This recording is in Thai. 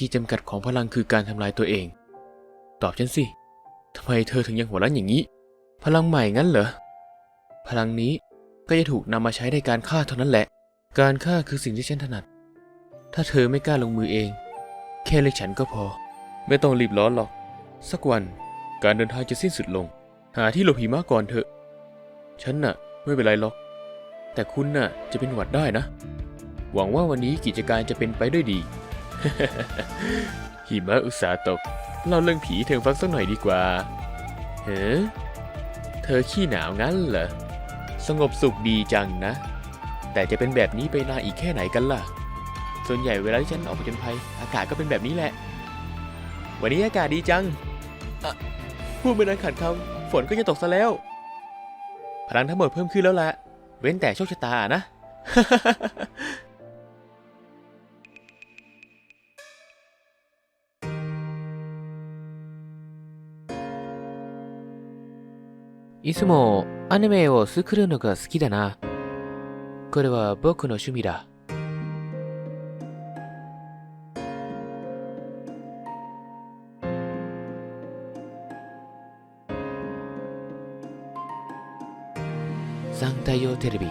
ขีดจำกัดของพลังคือการทำลายตัวเอง ตอบฉันสิทำไมเธอถึงยังหัวเราะอย่างนี้ พลังใหม่งั้นเหรอ พลังนี้ก็จะถูกนำมาใช้ในการฆ่าเท่านั้นแหละ การฆ่าคือสิ่งที่ฉันถนัด ถ้าเธอไม่กล้าลงมือเอง แค่เรียกฉันก็พอ ไม่ต้องรีบร้อนหรอก สักวันการเดินทางจะสิ้นสุดลง หาที่หลบหิมะก่อนเถอะ ฉันน่ะ ไม่เป็นไรหรอก แต่คุณน่ะจะเป็นหวัดได้นะ หวังว่าวันนี้กิจการจะเป็นไปด้วยดี หิมะอุตสาห์ตก เล่าเรื่องผีให้เธอฟังสักหน่อยดีกว่าเฮ้เธอขี้หนาวงั้นเหรอ สงบสุขดีจังนะ แต่จะเป็นแบบนี้ไปนานอีกแค่ไหนกันล่ะ ส่วนใหญ่เวลาที่ฉันออกไปจนภัย อากาศก็เป็นแบบนี้แหละ วันนี้อากาศดีจังอะพูดไม่นานขาดคำฝนก็จะตกซะแล้ว พลังทั้งหมดเพิ่มขึ้นแล้วแหละเว้นแต่โชคชะตาอะนะ いつもアニメを作るのが好きだな。これは僕の趣味だ。三太陽テレビ